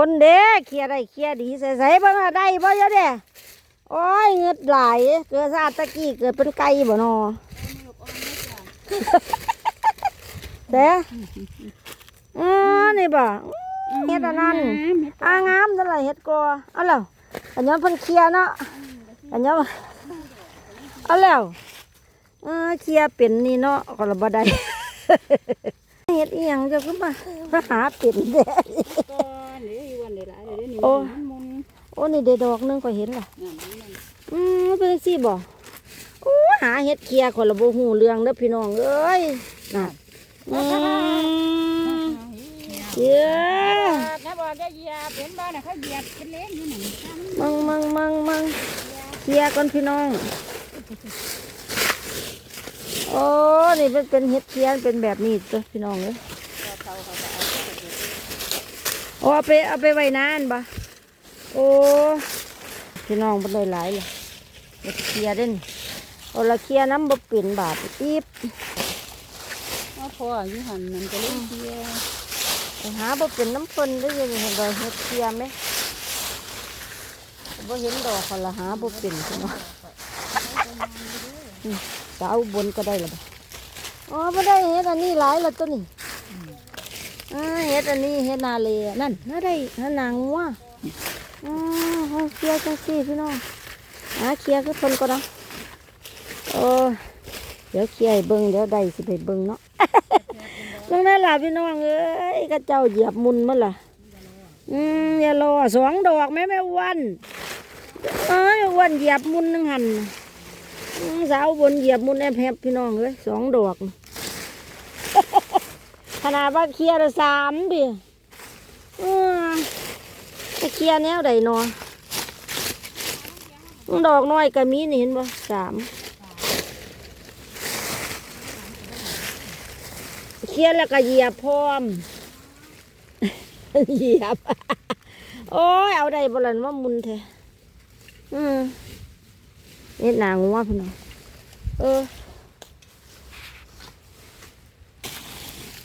คนเด้เคลียได้เคลียดีใส่ใส่บ้าได้บ่เยอะเด้โอ้ยเงืดไหลายเกิดซาตะกี้เกิดเป็นไก่บ่นอเด้อ๋อนี่บ่เฮ็ดอันนั้นอ่างามนั่นแหละเฮ็ดกอเอาแล้วอันนี้เพิ่นเคลียเนาะอันนี้เอาแล้วเออเคลียเป็นนี่เนาะก็ละบ่ได้ ดอีหยังเจ้าก็มามาหาเป็นเด้ก็เดี๋ยวอีวันเดี๋ยวหลายเดี๋ยวนี้โอ้มันมุนโอ้นี่เดดอกหนึงก็เห็นล่ะงานนี้มันอืมเป็นจังซี่บ่โอ้หาเฮ็ดเคลียร์คนละบ่ฮู้เรื่องเด้อพี่น้องเอ้ยน่ะอืมเย้นะบอกจะเหยียบเห็นบ้านน่ะเขาเหยียบเป็นเล็กอยู่หนึ่งมังมังมังมังเคลียร์ก่อนพี่น้อง โอ้ นี่เป็นเป็นเฮ็ดเคลียร์เป็นแบบนี้ตัวพี่น้องเอ้ยโอ้เอาไปเอาไปไว้นานบ่โอ้พี่น้องบ่ได้หลายเลยเฮ็ดเคลียร์เด้นี่โอ้ละเคลียร์น้ำบ่เป็นบาดอีบว่าพออยู่หันมันจะเล่นเทียไปหาบ่เป็นน้ำเพิ่นได้ยังเห็นดอกเฮ็ดเคลียร์ไหมบ่เห็นดอกเขาละหาบ่เป็นพี่น้องอืม จะเอาบนก็ได้ละบ่อ๋อบ่ได้เฮ็ดอันนี้หลายและตัวนี้อ่าเฮ็ดอันนี้เฮ็ดนาเลนั่นน่าได้น่านางงัวอ๋อเอาเคลียร์จังซี่พี่น้องหาเคลียร์คือเพิ่นก็เนาะโอ้เดี๋ยวเคลียร์ให้เบิ่งเดี๋ยวได้สิไปเบิ่งเนาะตรงนั้นล่ะพี่น้องเอ้ยกระเจ้าเหยียบมุนมาล่ะอืมอย่ารอสองดอกแม่แม่อ้วันเอ้ยอ้วันเหยียบมุนนึงหันอืม สาวบนเหยียบมุนแอบแฮบพี่น้องเอ้ยสองดอกขนาดว่าเคลียร์ละสามดิเออจะเคลียร์แนวใดนอดอกน้อยก็มีนี่เห็นบ่สามเคลียนแล้วก็เหยียบพร้อม เหยียบ โอ้ย เอาได้บลันว่ามุนแท้อืม เนี่นางงัวพี่น้องเออ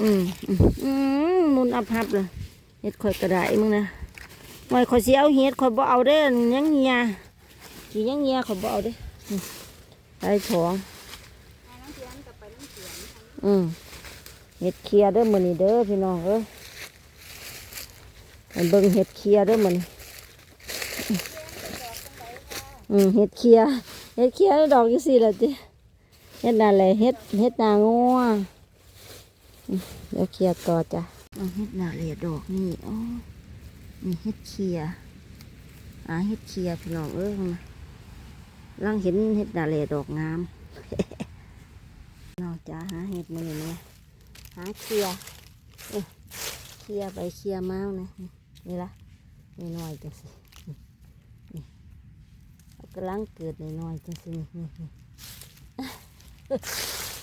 อืมอืมอืมมุนอับหับเลยเห็ดข่อยกระไดมึงนะไว้ข่อยเสียเอาเห็ดข่อยบ่เอาเด้อยังเงียกี่ยังเงียข่อยบ่เอาเด้ออืมได้ของอืมเห็ดเคลียร์เด้อมื้อนี้เด้อพี่น้องเอ้ยเบิ่งเห็ดเคลียร์เด้อมื้อนี้อืมเห็ดเคลีย ร์เห็ดเคียร์ดอกอยู่สี่ละติเห็ดนั่นแหละเห็ดเห็ดนางัวเดี๋ยวเคียร์ต่อจ้ะเอาเห็ดนาเหลยดอกนี่อ๋อนี่เห็ดเคียร์อ่าเห็ดเคียร์พี่น้องเอ้ยมางเห็นเห็ดนาเหลยดอกงามน้องจ้าหาเห็ดมาอยู่เนี่ยหาเคลียร์เอ้ยเคลียร์ไปเคียร์มาเนะนี่นี่ละนี่น้อยจังสิ กำลังเกิดน้อยๆจังสินี่นี่นี่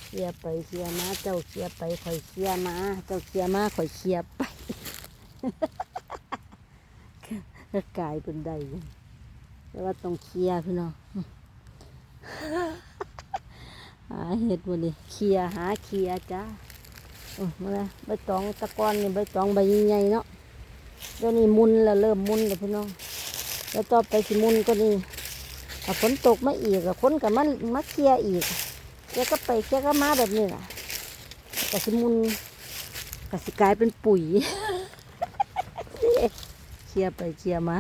เคลียไปเคลียมา เจ้าเคลียไปข่อยเคลียมา เจ้าเคลียมาข่อยเคลียไปก็กลายเป็นได้แต่ว่าต้องเคลียพี่น้องหาเห็ดวันนี้เคลียหาเคลียจ้าโอ้มาเลยใบตองตะกอนนี่ใบตองใบใหญ่เนาะเดี๋ยวนี้มุนแล้วเริ่มมุนแล้วพี่น้องแล้วต่อไปสิมุนก็นี่ ถ้าฝนตกมาอีกอะฝนกับมันมาเคลียอีกแกก็ไปแกก็มาแบบนี้แหละก็สิมุนก็สิกลายเป็นปุ๋ยเคลียไปเคลียมา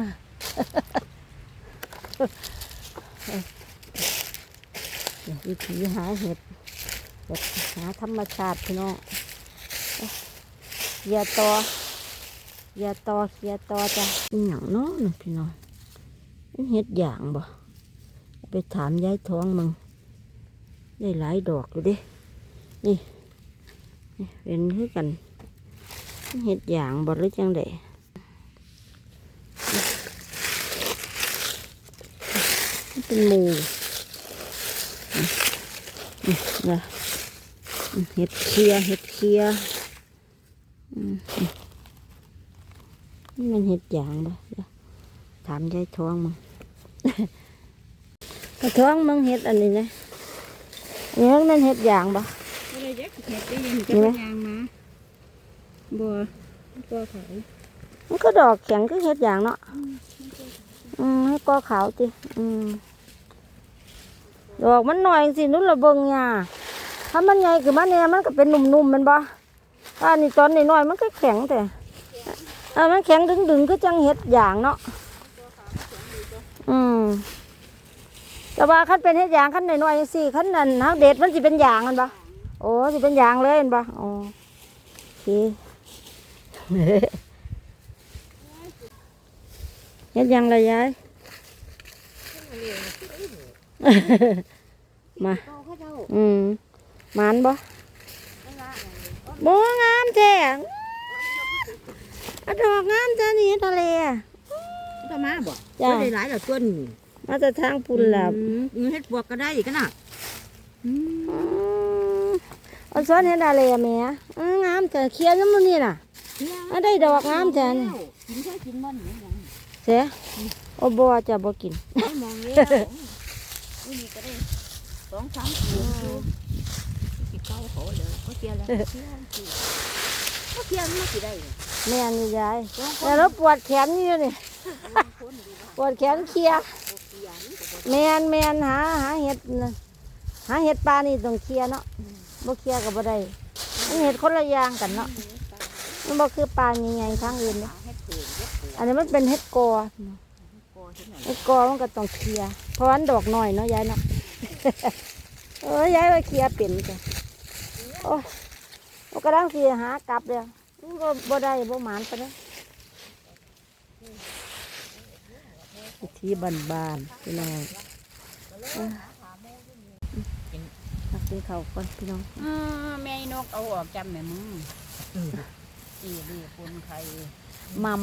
วิธีหาเห็ดแบบหาธรรมชาติพี่น้องอย่าต่ออย่าต่ออย่าต่อจ้ะอหย่างเนาะน่ะพี่น้องเฮ็ดอย่างบ่ ถามยายท้องมึงได้หลายดอกอยู่ดินี่เป็นคือกันเฮ็ดอย่างบรือจังไดเป็นมูนี่นะเห็ดเคียเห็ดเคียนี่มันเห็ดยางบ่ถามยายท้องมึง ท้องมึงเห็ดอันนี้นะอันนี้มันเห็ดยางบ่ก็เลยยักเห็ดได้ยินจะเป็นยางมาบัวบัวเขามันก็ดอกแข็งก็เฮ็ดอย่างเนาะอืมให้กอขาวติอืมดอกมันหน่อยสินุ่นละเบิงหญ้าถ้ามันใหญ่คือมันเนี่ยมันก็เป็นหนุ่มๆแมันบ่ถ้านี่ตอนนี้น้อยๆมันก็แข็งแต่เออมันแข็งดึงๆก็จังเฮ็ดอย่างเนาะอืม แต่ว่าคันเป็นเฮ็ดอย่างคันน้อยๆจังซี่คันนั้นเฮาเด็ดมันสิเป็นอย่างแมันบ่โอ้สิเป็นอย่างเลยแมันบ่อ๋อโอเคเฮ็ดหยังละยายมาอืมหมานบ่บ่งามแท้อะดอกงามจ้านี่ทะเลอะก็มาบ่จ้าได้หลายแล้วต้น มาจะทางพุ่นแล้วอืมเฮ็ดบวกก็ได้กันน่ะอืมเอาซ้อนเฮ็ดอะไรอะแม่อืมงามจ้ะเขียวน้ำมันนี่น่ะอันได้ดอกงามจ้ะนี่กินแค่กินมันเหมือนกันเสียโอ้บ่จะบ่กินไม่มองเลยอุ้ยนี่ก็ได้สองสามตัวอยู่สิเก้าเขาเลยเขาเกียร์แล้วเขาเกียร์มันสิได้เลยแม่นี่ยายแต่เราปวดแขนนี่อยู่นี่ปวดแขนเคลียร์ แมนแมนหาหาเห็ดนะหาเห็ดปลานี่ต้องเคลียร์เนาะบ่เคลียร์ก็บ่ได้มันเห็ดคนละอย่างกันเนาะมันบ่คือปลาใหญ่ๆทางอื่นเนาะอันนี้มันเป็นเห็ดกอเห็ดกอมันก็ต้องเคลียร์เพราะวันดอกหน้อยเนาะยายเนาะเออยายว่าเคลียร์เป็นจ้ะโอ้ยมันก็ดังสิหากลับเลยมันก็บ่ได้บ่หมานไปานนั้ วิธีบานพี่น้องตักกินข้าวก่อนพี่น้องอืมแม่นกเอาออกจำแม่มึงอีดีปนไข่มัม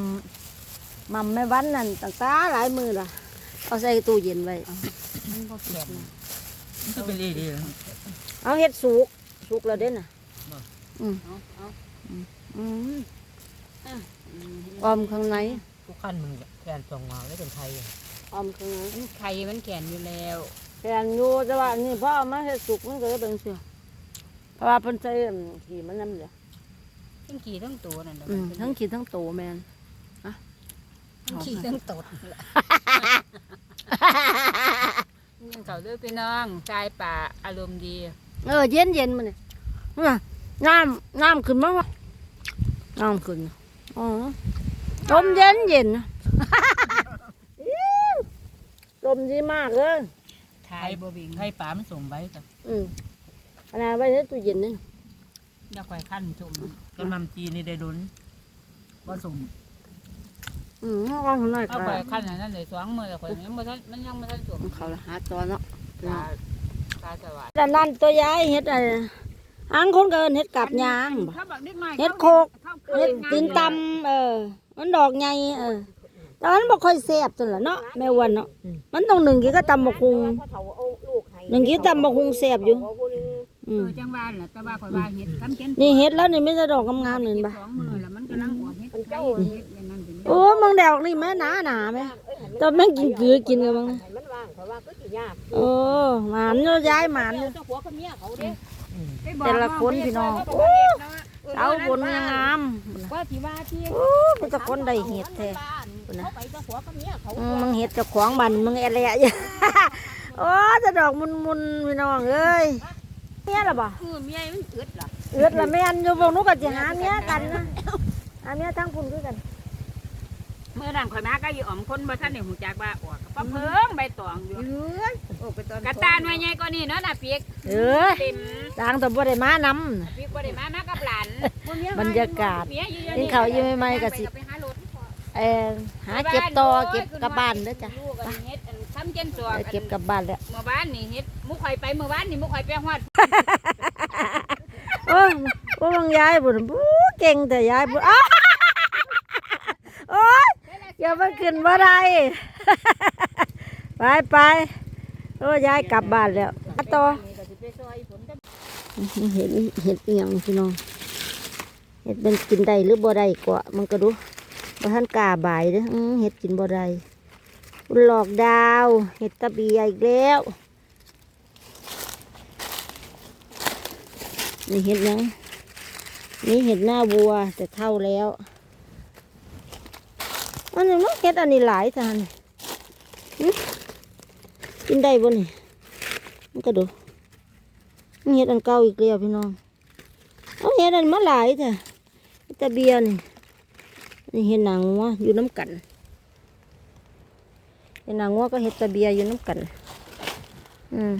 มัมแม่วันนั่นตั้งตาหลายมือละเอาใส่ตู้เย็นไว้ก็เป็นดีดีเอาเฮ็ดสุกสุกแล้วเด้น่ะอาเอาอืมอืมออมข้างใน กขั้นมึงแทนส่งมาไม่เป็นไทยออมข้างในมันไข่มันแข็งอยู่แล้วแฟนอยู่แต่ว่านี่พอเอามาเฮ็ดสุกมันก็เลยเป็นเสียเพราะว่าเพิ่นใส่อั่นขี้มันนำเด้อทั้งกี่ทั้งตัวนั่นแหละอืมทั้งขี้ทั้งโตแม่น ทั้งขี้ทั้งตดยังเขาด้วยพี่น้องชายป่าอารมณ์ดีเออเย็นเย็นๆมันนี่น่ะน้ำน้ำขึ้นมาวะน้ำขึ้นอ๋อ ลมเย็นเย็นนะลมดีมากเลยทายบ่บิงไทยป่ามันส่งไว้กับอืมขนาดไว้ในตู้เย็นนี่จะคอยขั้นชมต้นมัมจีนี่ได้ดุนว่าส่งอืมห้องข้างในเอาก็คอยขั้นอันนั้นเลยสองมือคอยมันบ่ทันมันยังบ่ทันชมเขาละหาตัวเนาะตาตาสว่างด้านนั้นตัวย้ายเฮ็ดอะไรอังคนเกินเฮ็ดกับยางบ่ถ้าบักนิดหน่อยเฮ็ดโคกเฮ็ดตีนตำเออ มันดอกใหญ่เออแต่ว่ามันบ่ค่อยแซ่บจังล่ะเนาะแม่อ้วันเนาะมันต้องหนึ่งกี่ก็ตำบักหุงหนึ่งกี่ตำบักหุงแซ่บอยู่อืเอมอจังหวะแหละแต่ว่าคอยว่าเฮ็ดคำเขียนนี่เฮ็ดแล้วนี่ไม่จะดอกงามๆนี่เห็นสปะองมือแล้วมันกำลังออกเฮ็ดไข่เฮ็ดอย่างนั้นเป็นโอ้มึงแดอกนี่แม่หนาหนาๆแม่แต่แม่งกินเกลือกินกันบ้างนะมันว่างเพราะว่าก็สิยากโอ้หมานอยู่ย้ายหมานอยู่เจ้าผัวกับเมียเขาเด้แต่ละคนพี่น้องเอาบนยังงาม ว่าที่ว่าที่โอ้เป็นตะคนได้เห็ดแท้เขาไปเจ้าผัวกับเมียเขาอืมมึงเห็ดเจะขวางบันมึงแอแหละอยู่โอ้จะดอกมุนมุนๆพี่น้องเอ้ยเมียละบ่เออเมียมันอึดล่ะเอือดละแม่นอยู่วงนู้นก็จะหาเมียกันนะหาเมียทั้งคุณคือกันเมื่อนั้นข่อยมาก็อยู่อ่อมคนบ่ทันได้ฮู้จักว่าออกก็เพิ่งใบตองอยู่โอ้ไปตอนกระตานไว้ใหญ่กว่านี้เนาะน่ะเปียกเออเต็ม ดังแต่บ่ได้มานำเปียกบ่ได้มามากับหลานบรรยากาศเมียอยู่กินข้าวอยู่ใหม่ๆก็สิ ไปหารถเออหาเก็บต่อเก็บกลับบ้านเด้อจ้ะลูกอันเฮ็ดอันทำเจนตัวเออเก็บกลับบ้านแล้วเมื่อวานนี่เฮ็ดมุกข่อยไปเมื่อวานนี่มุกข่อยไปฮอดโอ้ยโอ้ยมึงยายบุญบู๊เก่งแต่ยายบุญอ้าวโอ้ยอย่ามาขึ้นบ่ได้ไปไปโอ้ยยายกลับบ้านแล้วอะต่อ เห็นเห็ดเอียงพี่น้องเห็ดเป็นกินได้หรือบ่ได้กว่ามันก็ดูบ่ท่านกาบายเด้อเห็ดกินบ่ได้หลอกดาวเห็ดตะเบียอีกแล้วนี่เห็ดหยังนี่เห็ดหน้าวัวแต่เท่าแล้วอันนี้มันเฮ็ดอันนี้หลายทานกินได้บ่นี่มันก็ดู เฮ็ดอันเก่าอีกแล้วพี่น้องเอาเฮ็ดอันมาหลายจ้ะตะเบียนี่นี่เฮ็ดหนังวัวอยู่น้ำกันเฮ็ดหนังวัวก็เฮ็ดตะเบียอยู่น้ำกัน อืม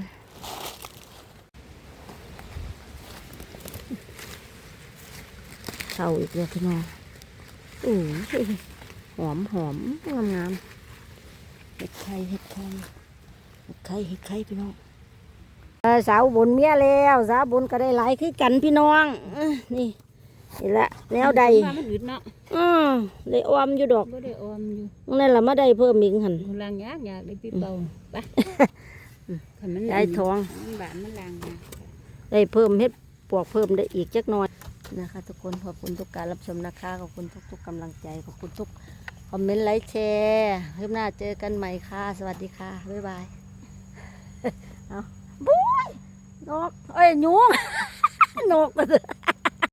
เศร้าอีกแล้วพี่น้องอู้หอมหอมงามงามเห็ดไข่เห็ดไข่เห็ดไข่เห็ดไข่พี่น้อง สาวบนเมียแล้วสาวบนก็ได้หลายคือกันพี่น้องเอ้อนี่นี่ละแนวใดว่ามันอึดเนาะอือได้ออมอยู่ดอกบ่ได้ออมอยู่นั่นละมาได้เพิ่มอีกหันมันล้างยากยากได้พี่เป่าไปคันมันได้ทองมันบานมันล้างยากได้เพิ่มเฮ็ดปวกเพิ่มได้อีกจักหน่อยนะคะ ทุกคนขอบคุณทุกการรับชมนะคะขอบคุณทุกๆกำลังใจขอบคุณทุกคอมเมนต์ไลค์แชร์คลิปหน้าเจอกันใหม่ค่ะ สวัสดีค่ะบ๊ายบายเอา บุ้ยนกเอ้ยยุงนก